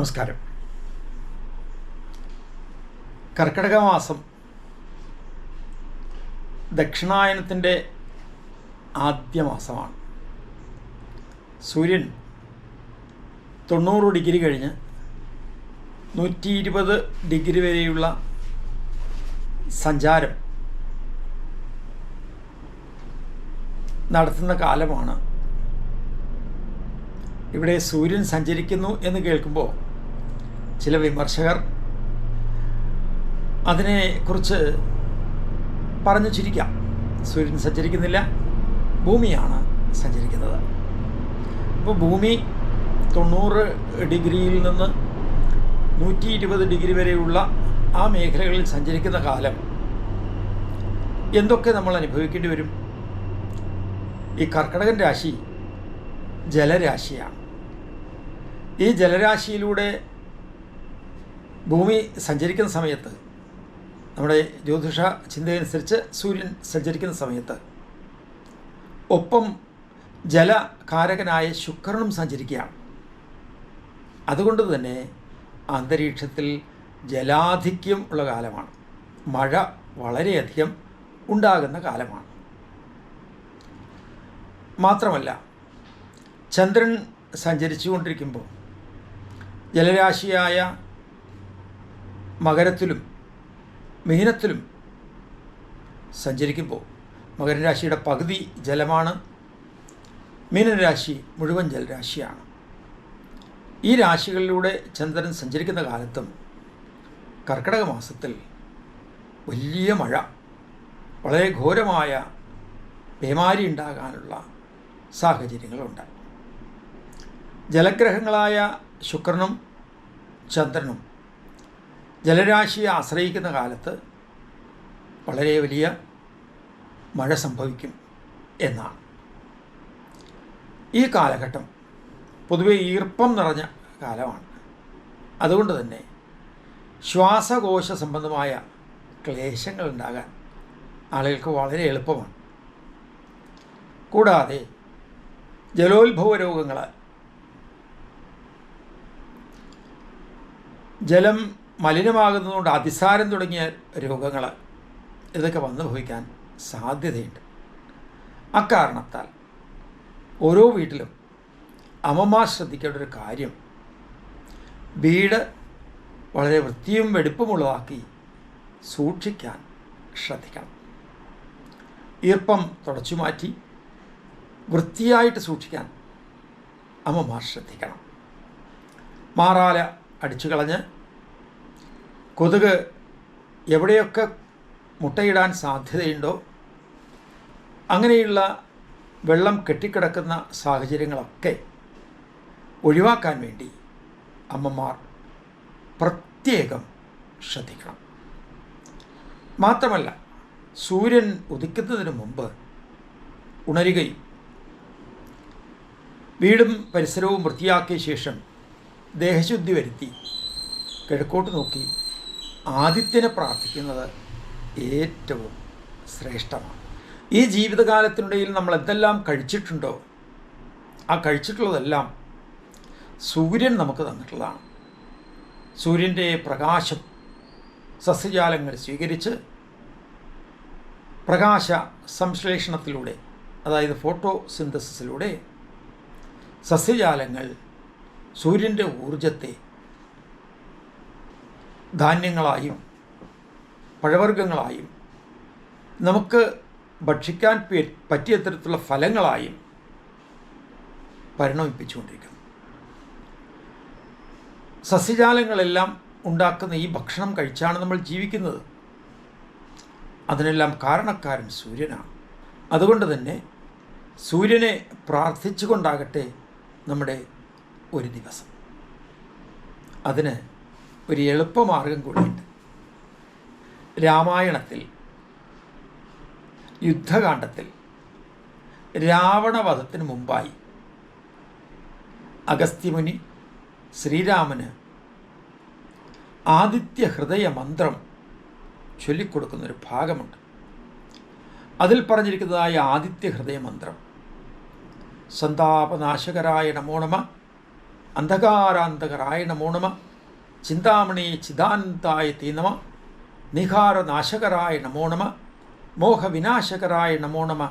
നമസ്കാരം. കർക്കിടക മാസം ദക്ഷിണായനത്തിന്റെ ആദ്യ മാസമാണ്. സൂര്യൻ തൊണ്ണൂറ് ഡിഗ്രി കഴിഞ്ഞ് നൂറ്റി ഇരുപത് ഡിഗ്രി വരെയുള്ള സഞ്ചാരം നടത്തുന്ന കാലമാണ്. ഇവിടെ സൂര്യൻ സഞ്ചരിക്കുന്നു എന്ന് കേൾക്കുമ്പോൾ ചില വിമർശകർ അതിനെക്കുറിച്ച് പറഞ്ഞു ചിരിക്കാം. സൂര്യൻ സഞ്ചരിക്കുന്നില്ല ഭൂമിയാണ് സഞ്ചരിക്കുന്നത്. അപ്പോൾ ഭൂമി തൊണ്ണൂറ് ഡിഗ്രിയിൽ നിന്ന് നൂറ്റി ഇരുപത് ഡിഗ്രി വരെയുള്ള ആ മേഖലകളിൽ സഞ്ചരിക്കുന്ന കാലം എന്തൊക്കെ നമ്മൾ അനുഭവിക്കേണ്ടി വരും? ഈ കർക്കടകൻ രാശി ജലരാശിയാണ്. ഈ ജലരാശിയിലൂടെ ഭൂമി സഞ്ചരിക്കുന്ന സമയത്ത് നമ്മുടെ ജ്യോതിഷ ചിന്തയനുസരിച്ച് സൂര്യൻ സഞ്ചരിക്കുന്ന സമയത്ത് ഒപ്പം ജലകാരകനായ ശുക്രനും സഞ്ചരിക്കുകയാണ്. അതുകൊണ്ട് തന്നെ അന്തരീക്ഷത്തിൽ ജലാധിക്യം ഉള്ള കാലമാണ്. മഴ വളരെയധികം ഉണ്ടാകുന്ന കാലമാണ്. മാത്രമല്ല ചന്ദ്രൻ സഞ്ചരിച്ചുകൊണ്ടിരിക്കുമ്പോൾ ജലരാശിയായ മകരത്തിലും മീനത്തിലും സഞ്ചരിക്കുമ്പോൾ മകരരാശിയുടെ പകുതി ജലമാണ്. മീനരാശി മുഴുവൻ ജലരാശിയാണ്. ഈ രാശികളിലൂടെ ചന്ദ്രൻ സഞ്ചരിക്കുന്ന കാലത്തും കർക്കിടക മാസത്തിൽ വലിയ മഴ വളരെ ഘോരമായ പേമാരി ഉണ്ടാകാനുള്ള സാഹചര്യങ്ങളുണ്ട്. ജലഗ്രഹങ്ങളായ ശുക്രനും ചന്ദ്രനും ജലരാശിയെ ആശ്രയിക്കുന്ന കാലത്ത് വളരെ വലിയ മഴ സംഭവിക്കും എന്നാണ്. ഈ കാലഘട്ടം പൊതുവെ ഈർപ്പം നിറഞ്ഞ കാലമാണ്. അതുകൊണ്ട് തന്നെ ശ്വാസകോശ സംബന്ധമായ ക്ലേശങ്ങൾ ഉണ്ടാകാൻ ആളുകൾക്ക് വളരെ എളുപ്പമാണ്. കൂടാതെ ജലോത്ഭവ രോഗങ്ങൾ ജലം മലിനമാകുന്നതുകൊണ്ട് അതിസാരം തുടങ്ങിയ രോഗങ്ങൾ ഇതൊക്കെ വന്നു ഭവിക്കാൻ സാധ്യതയുണ്ട്. അക്കാരണത്താൽ ഓരോ വീട്ടിലും അമ്മമാർ ശ്രദ്ധിക്കേണ്ട ഒരു കാര്യം വീട് വളരെ വൃത്തിയും വെടുപ്പുമുള്ളതാക്കി സൂക്ഷിക്കാൻ ശ്രദ്ധിക്കണം. ഈർപ്പം തുടച്ചു മാറ്റി വൃത്തിയായിട്ട് സൂക്ഷിക്കാൻ അമ്മമാർ ശ്രദ്ധിക്കണം. മാറാല അടിച്ചു കളഞ്ഞ് കൊതുക് എവിടെയൊക്കെ മുട്ടയിടാൻ സാധ്യതയുണ്ടോ അങ്ങനെയുള്ള വെള്ളം കെട്ടിക്കിടക്കുന്ന സാഹചര്യങ്ങളൊക്കെ ഒഴിവാക്കാൻ വേണ്ടി അമ്മമാർ പ്രത്യേകം ശ്രദ്ധിക്കണം. മാത്രമല്ല സൂര്യൻ ഉദിക്കുന്നതിന് മുമ്പ് ഉണരുകയും വീടും പരിസരവും വൃത്തിയാക്കിയ ശേഷം ദേഹശുദ്ധി വരുത്തി കിഴക്കോട്ട് നോക്കി ആദിത്യനെ പ്രാർത്ഥിക്കുന്നത് ഏറ്റവും ശ്രേഷ്ഠമാണ്. ഈ ജീവിതകാലത്തിനിടയിൽ നമ്മൾ എന്തെല്ലാം കഴിച്ചിട്ടുണ്ടോ ആ കഴിച്ചിട്ടുള്ളതെല്ലാം സൂര്യൻ നമുക്ക് തന്നിട്ടുള്ളതാണ്. സൂര്യന്റെ പ്രകാശം സസ്യജാലങ്ങൾ സ്വീകരിച്ച് പ്രകാശ സംശ്ലേഷണത്തിലൂടെ അതായത് ഫോട്ടോ സിന്തസിസിലൂടെ സസ്യജാലങ്ങൾ സൂര്യന്റെ ഊർജത്തെ ധാന്യങ്ങളായും പഴവർഗങ്ങളായും നമുക്ക് ഭക്ഷിക്കാൻ പറ്റിയ തരത്തിലുള്ള ഫലങ്ങളായും പരിണമിപ്പിച്ചുകൊണ്ടിരിക്കുന്നു. സസ്യജാലങ്ങളെല്ലാം ഉണ്ടാക്കുന്ന ഈ ഭക്ഷണം കഴിച്ചാണ് നമ്മൾ ജീവിക്കുന്നത്. അതിനെല്ലാം കാരണക്കാരൻ സൂര്യനാണ്. അതുകൊണ്ട് തന്നെ സൂര്യനെ പ്രാർത്ഥിച്ചുകൊണ്ടാകട്ടെ നമ്മുടെ ഒരു ദിവസം. അതിന് ഒരു എളുപ്പമാർഗം കൂടിയുണ്ട്. രാമായണത്തിൽ യുദ്ധകാണ്ഡത്തിൽ രാവണവധത്തിന് മുമ്പായി അഗസ്ത്യമുനി ശ്രീരാമന് ആദിത്യ ഹൃദയ മന്ത്രം ചൊല്ലിക്കൊടുക്കുന്നൊരു ഭാഗമുണ്ട്. അതിൽ പറഞ്ഞിരിക്കുന്നതായ ആദിത്യ ഹൃദയ മന്ത്രം സന്താപനാശകരായ നമോണമ അന്ധകാരാന്തകരായ നമോ നമ ചിന്താമണി ചിദാനന്ദായ തീ നമ. നിഹാരനാശകരായ നമോ നമ. മോഹവിനാശകരായ നമോ നമ.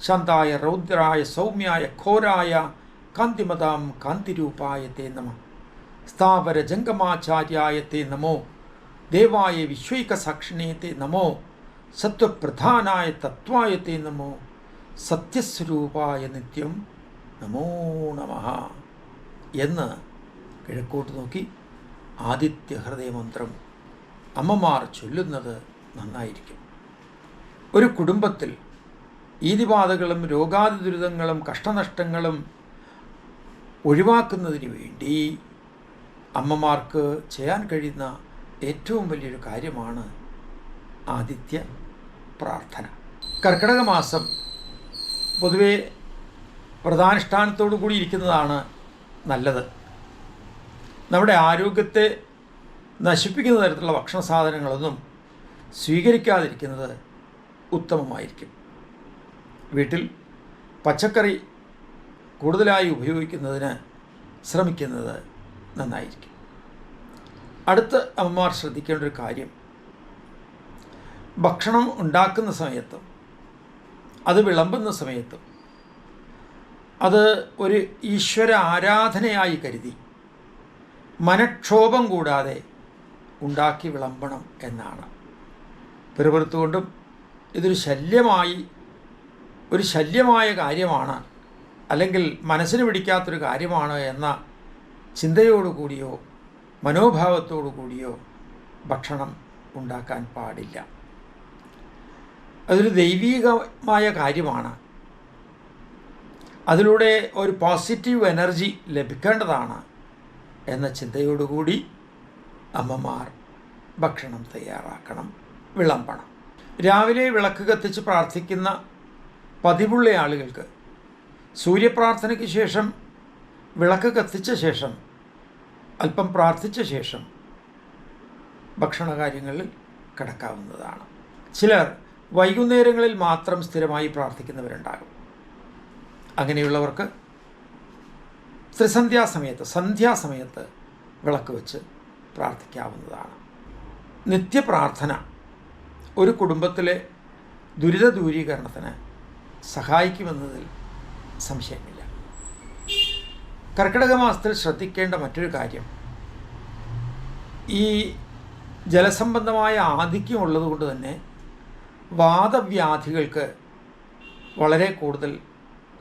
ശാന്തായ രൗദ്രായ സൗമ്യായ ഘോരായ കാന്തിമതാം കാന്തിരൂപായ തേ നമ. സ്ഥാവര ജംഗമാചാര്യായ തേ നമോ. ദേവായ വിശ്വൈകസാക്ഷിണേ തേ നമോ. സത്വപ്രധാനായ തത്വായ തേ നമോ. സത്യസ്വരൂപായ നിത്യം നമോ നമ. എന്ന് കിഴക്കോട്ട് നോക്കി. ആദിത്യ ഹൃദയമന്ത്രം അമ്മമാർ ചൊല്ലുന്നത് നന്നായിരിക്കും. ഒരു കുടുംബത്തിൽ ഈതിബാധകളും രോഗാതി ദുരിതങ്ങളും കഷ്ടനഷ്ടങ്ങളും ഒഴിവാക്കുന്നതിന് വേണ്ടി അമ്മമാർക്ക് ചെയ്യാൻ കഴിയുന്ന ഏറ്റവും വലിയൊരു കാര്യമാണ് ആദിത്യ പ്രാർത്ഥന. കർക്കിടക മാസം പൊതുവെ വ്രതാനുഷ്ഠാനത്തോടു കൂടി ഇരിക്കുന്നതാണ് നല്ലത്. നമ്മുടെ ആരോഗ്യത്തെ നശിപ്പിക്കുന്ന തരത്തിലുള്ള ഭക്ഷണ സാധനങ്ങളൊന്നും സ്വീകരിക്കാതിരിക്കുന്നത് ഉത്തമമായിരിക്കും. വീട്ടിൽ പച്ചക്കറി കൂടുതലായി ഉപയോഗിക്കുന്നതിന് ശ്രമിക്കുന്നത് നന്നായിരിക്കും. അടുത്ത അമ്മമാർ ശ്രദ്ധിക്കേണ്ട ഒരു കാര്യം ഭക്ഷണം ഉണ്ടാക്കുന്ന സമയത്തും അത് വിളമ്പുന്ന സമയത്തും അത് ഒരു ഈശ്വര ആരാധനയായി കരുതി മനക്ഷോഭം കൂടാതെ ഉണ്ടാക്കി വിളമ്പണം എന്നാണ്. പിറുപിറുത്തുകൊണ്ടും ഇതൊരു ശല്യമായി ഒരു ശല്യമായ കാര്യമാണ് അല്ലെങ്കിൽ മനസ്സിന് പിടിക്കാത്തൊരു കാര്യമാണ് എന്ന ചിന്തയോടുകൂടിയോ മനോഭാവത്തോടു കൂടിയോ ഭക്ഷണം ഉണ്ടാക്കാൻ പാടില്ല. അതൊരു ദൈവീകമായ കാര്യമാണ്. അതിലൂടെ ഒരു പോസിറ്റീവ് എനർജി ലഭിക്കേണ്ടതാണ്. എന്ന ചിന്തയോടുകൂടി അമ്മമാർ ഭക്ഷണം തയ്യാറാക്കണം. വിളമ്പണം രാവിലെ വിളക്ക് കത്തിച്ച് പ്രാർത്ഥിക്കുന്ന പതിവുള്ള ആളുകൾക്ക് സൂര്യപ്രാർത്ഥനയ്ക്ക് ശേഷം വിളക്ക് കത്തിച്ച ശേഷം അല്പം പ്രാർത്ഥിച്ച ശേഷം ഭക്ഷണകാര്യങ്ങളിൽ കിടക്കാവുന്നതാണ്. ചിലർ വൈകുന്നേരങ്ങളിൽ മാത്രം സ്ഥിരമായി പ്രാർത്ഥിക്കുന്നവരുണ്ടാകും. അങ്ങനെയുള്ളവർക്ക് ത്രിസന്ധ്യാസമയത്ത് സന്ധ്യാസമയത്ത് വിളക്ക് വെച്ച് പ്രാർത്ഥിക്കാവുന്നതാണ്. നിത്യപ്രാർത്ഥന ഒരു കുടുംബത്തിലെ ദുരിത ദൂരീകരണത്തിന് സഹായിക്കുമെന്നതിൽ സംശയമില്ല. കർക്കിടക മാസത്തിൽ ശ്രദ്ധിക്കേണ്ട മറ്റൊരു കാര്യം ഈ ജലസംബന്ധമായ ആധിക്യം ഉള്ളതുകൊണ്ട് തന്നെ വാദവ്യാധികൾക്ക് വളരെ കൂടുതൽ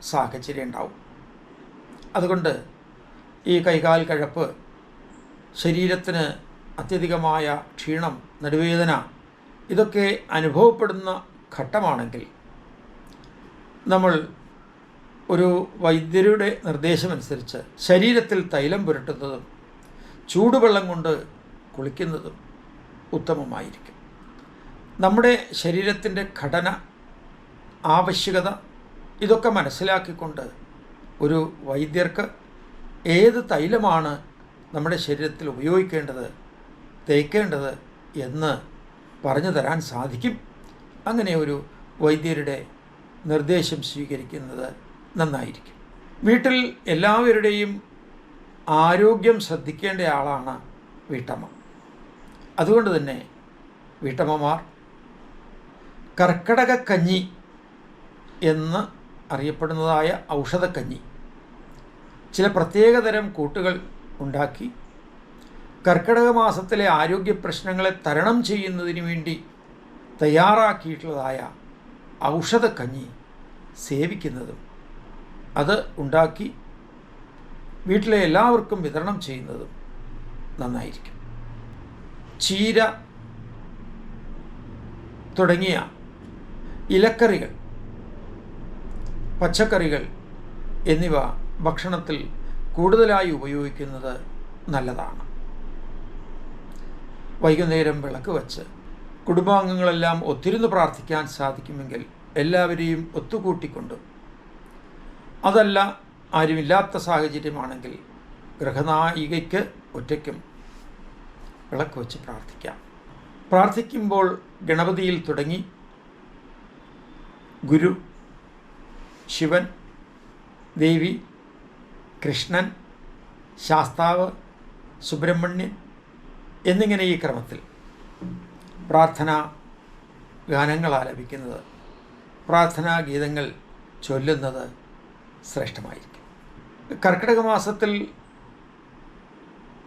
സാഹചര്യം ഉണ്ടാവും. അതുകൊണ്ട് ഈ കൈകാൽ കഴപ്പ് ശരീരത്തിന് അത്യധികമായ ക്ഷീണം നടുവേദന ഇതൊക്കെ അനുഭവപ്പെടുന്ന ഘട്ടമാണെങ്കിൽ നമ്മൾ ഒരു വൈദ്യരുടെ നിർദ്ദേശമനുസരിച്ച് ശരീരത്തിൽ തൈലം പുരട്ടുന്നതും ചൂടുവെള്ളം കൊണ്ട് കുളിക്കുന്നതും ഉത്തമമായിരിക്കും. നമ്മുടെ ശരീരത്തിന്റെ ഘടന ആവശ്യകത ഇതൊക്കെ മനസ്സിലാക്കിക്കൊണ്ട് ഒരു വൈദ്യർക്ക് ഏത് തൈലമാണ് നമ്മുടെ ശരീരത്തിൽ ഉപയോഗിക്കേണ്ടത് തേക്കേണ്ടത് എന്ന് പറഞ്ഞു തരാൻ സാധിക്കും. അങ്ങനെ ഒരു വൈദ്യരുടെ നിർദ്ദേശം സ്വീകരിക്കുന്നത് നന്നായിരിക്കും. വീട്ടിൽ എല്ലാവരുടെയും ആരോഗ്യം ശ്രദ്ധിക്കേണ്ട ആളാണ് വീട്ടമ്മ. അതുകൊണ്ട് തന്നെ വീട്ടമ്മമാർ കർക്കടക കഞ്ഞി എന്ന് അറിയപ്പെടുന്നതായ ഔഷധക്കഞ്ഞി ചില പ്രത്യേകതരം കൂട്ടുകൾ ഉണ്ടാക്കി കർക്കിടക മാസത്തിലെ ആരോഗ്യ പ്രശ്നങ്ങളെ തരണം ചെയ്യുന്നതിന് വേണ്ടി തയ്യാറാക്കിയിട്ടുള്ളതായ ഔഷധക്കഞ്ഞി സേവിക്കുന്നതും അത് ഉണ്ടാക്കി വീട്ടിലെ എല്ലാവർക്കും വിതരണം ചെയ്യുന്നതും നന്നായിരിക്കും. ചീര തുടങ്ങിയ ഇലക്കറികൾ പച്ചക്കറികൾ എന്നിവ ഭക്ഷണത്തിൽ കൂടുതലായി ഉപയോഗിക്കുന്നത് നല്ലതാണ്. വൈകുന്നേരം വിളക്ക് വച്ച് കുടുംബാംഗങ്ങളെല്ലാം ഒത്തിരുന്ന് പ്രാർത്ഥിക്കാൻ സാധിക്കുമെങ്കിൽ എല്ലാവരെയും ഒത്തുകൂട്ടിക്കൊണ്ട് അതല്ല ആരുമില്ലാത്ത സാഹചര്യമാണെങ്കിൽ ഗൃഹനായികയ്ക്ക് ഒറ്റയ്ക്കും വിളക്ക് വച്ച് പ്രാർത്ഥിക്കാം. പ്രാർത്ഥിക്കുമ്പോൾ ഗണപതിയിൽ തുടങ്ങി ഗുരു ശിവൻ ദേവി കൃഷ്ണൻ ശാസ്താവ് സുബ്രഹ്മണ്യൻ എന്നിങ്ങനെ ഈ ക്രമത്തിൽ പ്രാർത്ഥന ഗാനങ്ങൾ ആലപിക്കുന്നത് പ്രാർത്ഥനാ ഗീതങ്ങൾ ചൊല്ലുന്നത് ശ്രേഷ്ഠമായിരിക്കും. കർക്കിടക മാസത്തിൽ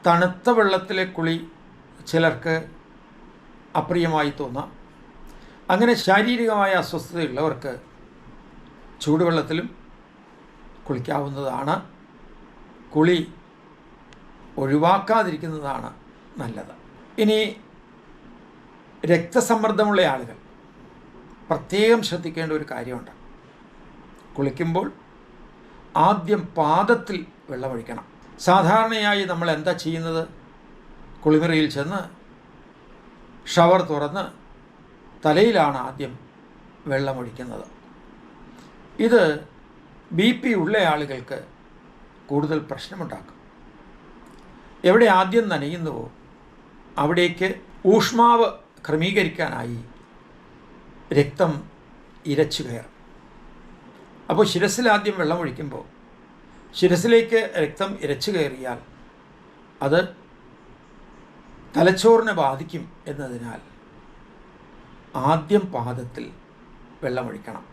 തണുത്ത വെള്ളത്തിലെ കുളി ചിലർക്ക് അപ്രിയമായി തോന്നാം. അങ്ങനെ ശാരീരികമായ അസ്വസ്ഥതയുള്ളവർക്ക് ചൂടുവെള്ളത്തിലും കുളിക്കാവുന്നതാണ്. കുളി ഒഴിവാക്കാതിരിക്കുന്നതാണ് നല്ലത്. ഇനി രക്തസമ്മർദ്ദമുള്ള ആളുകൾ പ്രത്യേകം ശ്രദ്ധിക്കേണ്ട ഒരു കാര്യമുണ്ട്. കുളിക്കുമ്പോൾ ആദ്യം പാദത്തിൽ വെള്ളമൊഴിക്കണം. സാധാരണയായി നമ്മൾ എന്താ ചെയ്യുന്നത്? കുളിമുറിയിൽ ചെന്ന് ഷവർ തുറന്ന് തലയിലാണ് ആദ്യം വെള്ളമൊഴിക്കുന്നത്. ഇത് ബി പി ഉള്ള ആളുകൾക്ക് കൂടുതൽ പ്രശ്നമുണ്ടാക്കും. എവിടെ ആദ്യം നനയുന്നുവോ അവിടേക്ക് ഊഷ്മാവ് ക്രമീകരിക്കാനായി രക്തം ഇരച്ചു കയറും. അപ്പോൾ ശിരസിലാദ്യം വെള്ളമൊഴിക്കുമ്പോൾ ശിരസിലേക്ക് രക്തം ഇരച്ചു കയറിയാൽ അത് തലച്ചോറിനെ ബാധിക്കും എന്നതിനാൽ ആദ്യം പാദത്തിൽ വെള്ളമൊഴിക്കണം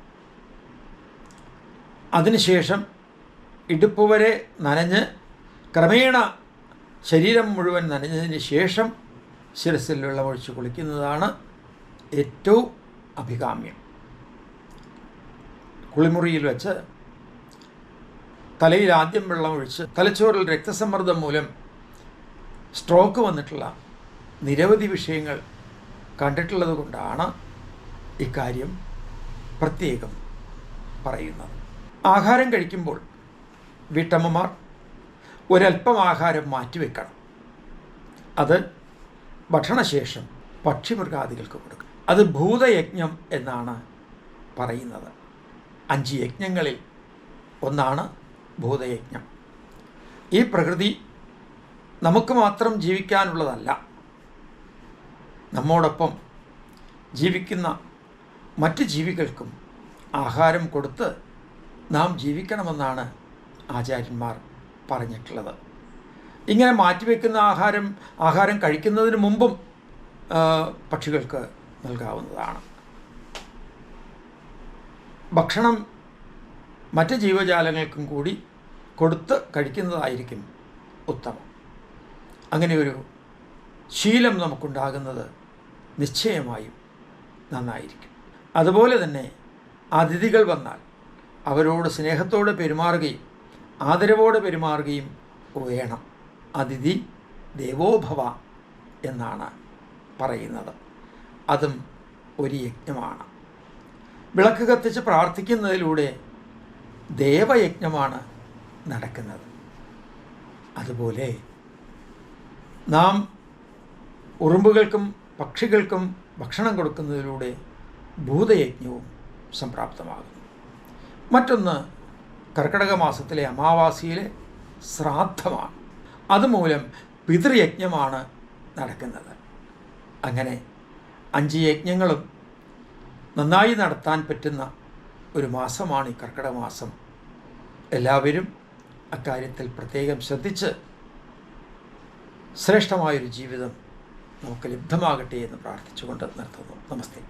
അതിനുശേഷം ഇടുപ്പ് വരെ നനഞ്ഞ് ക്രമേണ ശരീരം മുഴുവൻ നനഞ്ഞതിന് ശേഷം ശിരസിൽ വെള്ളമൊഴിച്ച് കുളിക്കുന്നതാണ് ഏറ്റവും അഭികാമ്യം. കുളിമുറിയിൽ വെച്ച് തലയിൽ ആദ്യം വെള്ളമൊഴിച്ച് തലച്ചോറിൽ രക്തസമ്മർദ്ദം മൂലം സ്ട്രോക്ക് വന്നിട്ടുള്ള നിരവധി വിഷയങ്ങൾ കണ്ടിട്ടുള്ളത് കൊണ്ടാണ് ഇക്കാര്യം പ്രത്യേകം പറയുന്നത്. ആഹാരം കഴിക്കുമ്പോൾ വീട്ടമ്മമാർ ഒരല്പം ആഹാരം മാറ്റിവെക്കണം അത് ഭക്ഷണശേഷം പക്ഷിമൃഗാദികൾക്ക് കൊടുക്കും അത് ഭൂതയജ്ഞം എന്നാണ് പറയുന്നത്. അഞ്ച് യജ്ഞങ്ങളിൽ ഒന്നാണ് ഭൂതയജ്ഞം. ഈ പ്രകൃതി നമുക്ക് മാത്രം ജീവിക്കാനുള്ളതല്ല. നമ്മോടൊപ്പം ജീവിക്കുന്ന മറ്റ് ജീവികൾക്കും ആഹാരം കൊടുത്ത് നാം ജീവിക്കണമെന്നാണ് ആചാര്യന്മാർ പറഞ്ഞിട്ടുള്ളത്. ഇങ്ങനെ മാറ്റിവെക്കുന്ന ആഹാരം ആഹാരം കഴിക്കുന്നതിന് മുമ്പും പക്ഷികൾക്ക് നൽകാവുന്നതാണ്. ഭക്ഷണം മറ്റ് ജീവജാലങ്ങൾക്കും കൂടി കൊടുത്ത് കഴിക്കുന്നതായിരിക്കും ഉത്തമം. അങ്ങനെ ഒരു ശീലം നമുക്കുണ്ടാകുന്നത് നിശ്ചയമായും നന്നായിരിക്കും. അതുപോലെ തന്നെ അതിഥികൾ വന്നാൽ അവരോട് സ്നേഹത്തോടെ പെരുമാറുകയും ആദരവോടെ പെരുമാറുകയും വേണം. അതിഥി ദേവോഭവ എന്നാണ് പറയുന്നത്. അതും ഒരു യജ്ഞമാണ്. വിളക്ക് കത്തിച്ച് പ്രാർത്ഥിക്കുന്നതിലൂടെ ദേവയജ്ഞമാണ് നടക്കുന്നത്. അതുപോലെ നാം ഉറുമ്പുകൾക്കും പക്ഷികൾക്കും ഭക്ഷണം കൊടുക്കുന്നതിലൂടെ ഭൂതയജ്ഞവും സംപ്രാപ്തമാകുന്നു. മറ്റൊന്ന് കർക്കിടക മാസത്തിലെ അമാവാസിയിലെ ശ്രാദ്ധമാണ്. അതുമൂലം പിതൃയജ്ഞമാണ് നടക്കുന്നത്. അങ്ങനെ അഞ്ച് യജ്ഞങ്ങളും നന്നായി നടത്താൻ പറ്റുന്ന ഒരു മാസമാണ് ഈ കർക്കിടക മാസം. എല്ലാവരും അക്കാര്യത്തിൽ പ്രത്യേകം ശ്രദ്ധിച്ച് ശ്രേഷ്ഠമായൊരു ജീവിതം നമുക്ക് ലബ്ധമാകട്ടെ എന്ന് പ്രാർത്ഥിച്ചുകൊണ്ട് നിർത്തുന്നു. നമസ്തേ.